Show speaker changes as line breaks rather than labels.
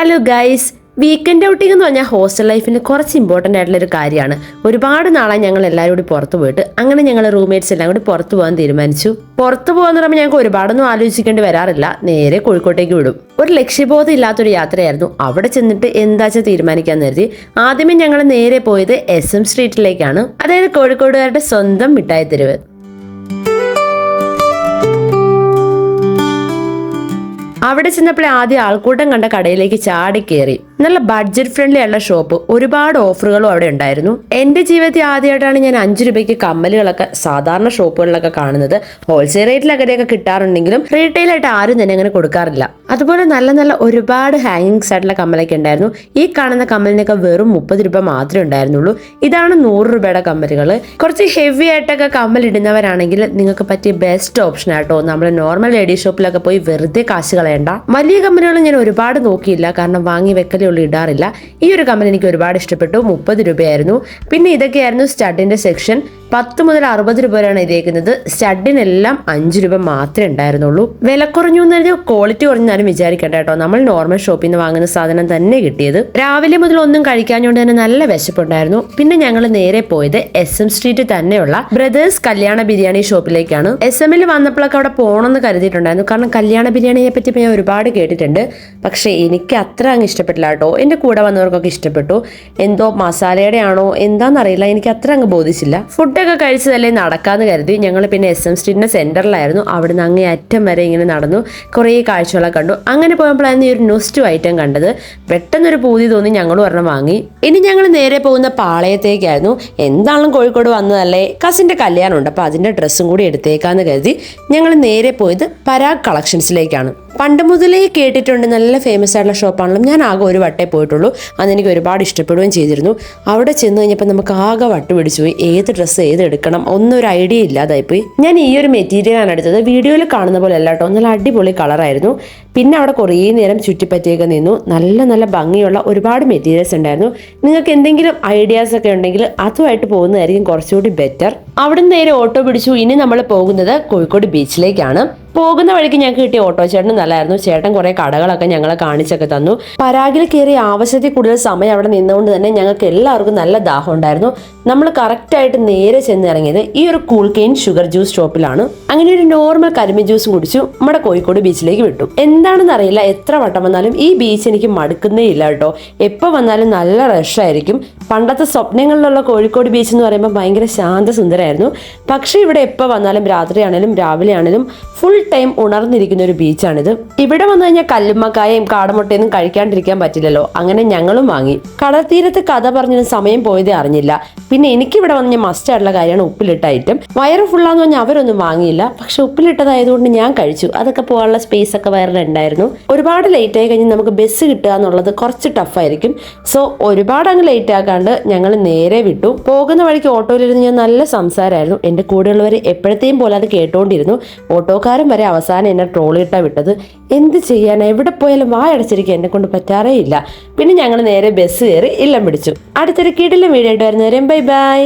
Hello guys weekend outing എന്ന് പറഞ്ഞാൽ hostel ലൈഫിന് കുറച്ച് ഇമ്പോർട്ടന്റ് ആയിട്ടുള്ള ഒരു കാര്യമാണ്. ഒരുപാട് നാളായി ഞങ്ങൾ എല്ലാവരും കൂടി പുറത്ത് പോയിട്ട് അങ്ങനെ ഞങ്ങൾ റൂംമേറ്റ്സ് എല്ലാം കൂടി പുറത്ത് പോകാൻ തീരുമാനിച്ചു. പുറത്ത് പോകാന്ന് പറയുമ്പോൾ ഞങ്ങൾക്ക് ഒരുപാടൊന്നും ആലോചിക്കേണ്ടി വരാറില്ല. നേരെ കോഴിക്കോട്ടേക്ക് വിടും. ഒരു ലക്ഷ്യബോധം ഇല്ലാത്തൊരു യാത്രയായിരുന്നു. അവിടെ ചെന്നിട്ട് എന്താച്ചാ തീരുമാനിക്കാൻ കരുതി. ആദ്യമേ ഞങ്ങൾ നേരെ പോയത് എസ് എം സ്ട്രീറ്റിലേക്കാണ് അതായത് കോഴിക്കോടുകാരുടെ സ്വന്തം മിഠായി തെരുവ്. അവിടെ ചെന്നപ്പോഴേ ആദ്യം ആൾക്കൂട്ടം കണ്ട കടയിലേക്ക് ചാടി കയറി നല്ല ബഡ്ജറ്റ് ഫ്രണ്ട്ലി ആയിട്ടുള്ള ഷോപ്പ് ഒരുപാട് ഓഫറുകളും അവിടെ ഉണ്ടായിരുന്നു. എന്റെ ജീവിതത്തിൽ ആദ്യമായിട്ടാണ് ഞാൻ അഞ്ചു രൂപയ്ക്ക് കമ്മലുകളൊക്കെ സാധാരണ ഷോപ്പുകളിലൊക്കെ കാണുന്നത്. ഹോൾസെയിൽ റേറ്റിൽ അങ്ങനെയൊക്കെ കിട്ടാറുണ്ടെങ്കിലും റീറ്റെയിൽ ആയിട്ട് ആരും തന്നെ അങ്ങനെ കൊടുക്കാറില്ല. അതുപോലെ നല്ല നല്ല ഒരുപാട് ഹാങ്ങിങ്സ് ആയിട്ടുള്ള കമ്മലൊക്കെ ഉണ്ടായിരുന്നു. ഈ കാണുന്ന കമ്മലിനൊക്കെ വെറും മുപ്പത് രൂപ മാത്രമേ ഉണ്ടായിരുന്നുള്ളൂ. ഇതാണ് നൂറ് രൂപയുടെ കമ്മലുകൾ കുറച്ച് ഹെവി ആയിട്ടൊക്കെ കമ്മൽ ഇടുന്നവരാണെങ്കിൽ നിങ്ങൾക്ക് പറ്റിയ ബെസ്റ്റ് ഓപ്ഷൻ ആട്ടോ. നമ്മൾ നോർമൽ ലേഡി ഷോപ്പിലൊക്കെ പോയി വെറുതെ കാശ് കളയണ്ട. വലിയ കമ്പനികൾ ഞാൻ ഒരുപാട് നോക്കിയില്ല. കാരണം വാങ്ങി വെക്കലേ ഉള്ളൂ ഇടാറില്ല. ഈ ഒരു കമ്മൽ എനിക്ക് ഒരുപാട് ഇഷ്ടപ്പെട്ടു. മുപ്പത് രൂപയായിരുന്നു. പിന്നെ ഇതൊക്കെയായിരുന്നു സ്റ്റഡിന്റെ സെക്ഷൻ പത്ത് മുതൽ അറുപത് രൂപ വരെയാണ് ഇതേക്കുന്നത്. സ്റ്റഡിനെല്ലാം അഞ്ച് രൂപ മാത്രമേ ഉണ്ടായിരുന്നുള്ളൂ. വില കുറഞ്ഞു എന്ന് പറഞ്ഞാൽ ക്വാളിറ്റി കുറഞ്ഞാലും വിചാരിക്കേണ്ട കേട്ടോ. നമ്മൾ നോർമൽ ഷോപ്പിൽ നിന്ന് വാങ്ങുന്ന സാധനം തന്നെ കിട്ടിയത്. രാവിലെ മുതൽ ഒന്നും കഴിക്കാഞ്ഞുകൊണ്ട് തന്നെ നല്ല വിശപ്പുണ്ടായിരുന്നു. പിന്നെ ഞങ്ങൾ നേരെ പോയത് എസ് എം സ്ട്രീറ്റ് തന്നെയുള്ള ബ്രദേഴ്സ് കല്യാണ ബിരിയാണി ഷോപ്പിലേക്കാണ് എസ് എമ്മിൽ വന്നപ്പോഴൊക്കെ അവിടെ പോകണമെന്ന് കരുതിയിട്ടുണ്ടായിരുന്നു. കാരണം കല്യാണ ബിരിയാണിയെ പറ്റി ഞാൻ ഒരുപാട് കേട്ടിട്ടുണ്ട്. പക്ഷേ എനിക്ക് അത്ര അങ്ങ് ഇഷ്ടപ്പെട്ടില്ല കേട്ടോ. എന്റെ കൂടെ വന്നവർക്കൊക്കെ ഇഷ്ടപ്പെട്ടു. എന്തോ മസാലയുടെ ആണോ എന്താണെന്നറിയില്ല എനിക്ക് അത്ര അങ്ങ് ബോധിച്ചില്ല. ഫുഡൊക്കെ കഴിച്ചതല്ലേ നടക്കാന്ന് കരുതി. ഞങ്ങൾ പിന്നെ എസ് എം സ്ട്രീറ്റിന്റെ സെന്ററിലായിരുന്നു. നിന്ന് അങ്ങേ അറ്റം വരെ ഇങ്ങനെ നടന്നു. കുറേ കാഴ്ചകളൊക്കെ കണ്ടു. അങ്ങനെ പോകുമ്പോഴാണ് ഈ ഒരു നൊസ്റ്റു ഐറ്റം കണ്ടത്. പെട്ടെന്നൊരു പൂതി തോന്നി ഞങ്ങൾ ഒരെണ്ണം വാങ്ങി. ഇനി ഞങ്ങൾ നേരെ പോകുന്ന പാളയത്തേക്കായിരുന്നു. എന്താണെങ്കിലും കോഴിക്കോട് വന്നതല്ലേ. കസിന്റെ കല്യാണം അപ്പോൾ അതിന്റെ ഡ്രസ്സും കൂടി എടുത്തേക്കാന്ന് കരുതി ഞങ്ങൾ നേരെ പോയത് പരാഗ് കളക്ഷൻസിലേക്കാണ്. പണ്ട് മുതലേ കേട്ടിട്ടുണ്ട് നല്ല ഫേമസ് ആയിട്ടുള്ള ഷോപ്പാണല്ലോ. ഞാൻ ആകെ ഒരു വട്ടേ പോയിട്ടുള്ളൂ. അന്ന് എനിക്ക് ഒരുപാട് ഇഷ്ടപ്പെടുകയും ചെയ്തിരുന്നു. അവിടെ ചെന്ന് കഴിഞ്ഞപ്പോൾ നമുക്ക് ആകെ വട്ട് പിടിച്ചു പോയി ഏത് ഡ്രസ്സ് ഏത് എടുക്കണം ഒന്നും ഒരു ഐഡിയ ഇല്ലാതായിപ്പോയി. ഞാൻ ഈ ഒരു മെറ്റീരിയലാണ് എടുത്തത്. വീഡിയോയിൽ കാണുന്ന പോലെ അല്ല കേട്ടോ. നല്ല അടിപൊളി കളറായിരുന്നു പിന്നെ അവിടെ കുറേ നേരം ചുറ്റിപ്പറ്റിയൊക്കെ നിന്നു. നല്ല നല്ല ഭംഗിയുള്ള ഒരുപാട് മെറ്റീരിയൽസ് ഉണ്ടായിരുന്നു. നിങ്ങൾക്ക് എന്തെങ്കിലും ഐഡിയാസ് ഒക്കെ ഉണ്ടെങ്കിൽ അതുമായിട്ട് പോകുന്നതായിരിക്കും കുറച്ചുകൂടി ബെറ്റർ അവിടെ നേരെ ഓട്ടോ പിടിച്ചു. ഇനി നമ്മൾ പോകുന്നത് കോഴിക്കോട് ബീച്ചിലേക്കാണ് പോകുന്ന വഴിക്ക് ഞങ്ങൾക്ക് കിട്ടിയ ഓട്ടോ ചേട്ടൻ നല്ലായിരുന്നു ചേട്ടൻ കുറെ കടകളൊക്കെ ഞങ്ങളെ കാണിച്ചൊക്കെ തന്നു. പരാഗിൽ കയറി ആവശ്യത്തിൽ കൂടുതൽ സമയം അവിടെ നിന്നുകൊണ്ട് തന്നെ ഞങ്ങൾക്ക് എല്ലാവർക്കും നല്ല ദാഹം ഉണ്ടായിരുന്നു. നമ്മൾ കറക്റ്റായിട്ട് നേരെ ചെന്ന് ഇറങ്ങിയത് ഈ ഒരു കൂൾ കെയിൻ ഷുഗർ ജ്യൂസ് ഷോപ്പിലാണ് അങ്ങനെ ഒരു നോർമൽ കരിമി ജ്യൂസ് കുടിച്ചു നമ്മുടെ കോഴിക്കോട് ബീച്ചിലേക്ക് വിട്ടു. എന്താണെന്ന് അറിയില്ല എത്ര വട്ടം വന്നാലും ഈ ബീച്ച് എനിക്ക് മടുക്കുന്നേ ഇല്ല കേട്ടോ. എപ്പോൾ വന്നാലും നല്ല റഷായിരിക്കും പണ്ടത്തെ സ്വപ്നങ്ങളിലുള്ള കോഴിക്കോട് ബീച്ച് എന്ന് പറയുമ്പോൾ ഭയങ്കര ശാന്തസുന്ദരമായിരുന്നു പക്ഷേ ഇവിടെ എപ്പോൾ വന്നാലും രാത്രിയാണേലും രാവിലെ ആണേലും ഫുൾ ടൈം ഉണർന്നിരിക്കുന്ന ഒരു ബീച്ചാണിത് ഇവിടെ വന്നു കഴിഞ്ഞാൽ കല്ലുമ്മക്കായയും കാടമുട്ടയൊന്നും കഴിക്കാണ്ടിരിക്കാൻ പറ്റില്ലല്ലോ. അങ്ങനെ ഞങ്ങളും വാങ്ങി. കടൽത്തീരത്ത് കഥ പറഞ്ഞതിന് സമയം പോയതേ അറിഞ്ഞില്ല. പിന്നെ എനിക്ക് ഇവിടെ വന്ന് ഞാൻ മസ്റ്റ് ആയിട്ടുള്ള കാര്യമാണ് ഉപ്പിലിട്ട ഐറ്റം വയറ് ഫുള്ളാന്ന് പറഞ്ഞാൽ അവരൊന്നും വാങ്ങിയില്ല. പക്ഷെ ഉപ്പിലിട്ടതായതുകൊണ്ട് ഞാൻ കഴിച്ചു. അതൊക്കെ പോകാനുള്ള സ്പേസ് ഒക്കെ വയറിലുണ്ടായിരുന്നു ഒരുപാട് ലേറ്റ് ആയി കഴിഞ്ഞാൽ നമുക്ക് ബസ് കിട്ടുക എന്നുള്ളത് കുറച്ച് ടഫായിരിക്കും സോ ഒരുപാട് അങ്ങ് ലേറ്റ് ആക്കാണ്ട് ഞങ്ങൾ നേരെ വിട്ടു. പോകുന്ന വഴിക്ക് ഓട്ടോയിലിരുന്ന് ഞാൻ നല്ല സംസാരമായിരുന്നു. എന്റെ കൂടെയുള്ളവർ എപ്പോഴത്തെയും പോലെ അത് കേട്ടോണ്ടിരുന്നു. ഓട്ടോക്കാരൻ വരെ അവസാനം എന്നെ ട്രോളിയിട്ടാ വിട്ടത്. എന്ത് ചെയ്യാനാണ് എവിടെ പോയാലും വായടച്ചിരിക്കുക എന്നെ കൊണ്ട് പറ്റാറേ ഇല്ല. പിന്നെ ഞങ്ങൾ നേരെ ബസ് കയറി ഇല്ലം പിടിച്ചു. അടുത്തൊരു കിടിലും വീഡിയോ ആയിട്ട് വരുന്നവരും ബൈ ബൈ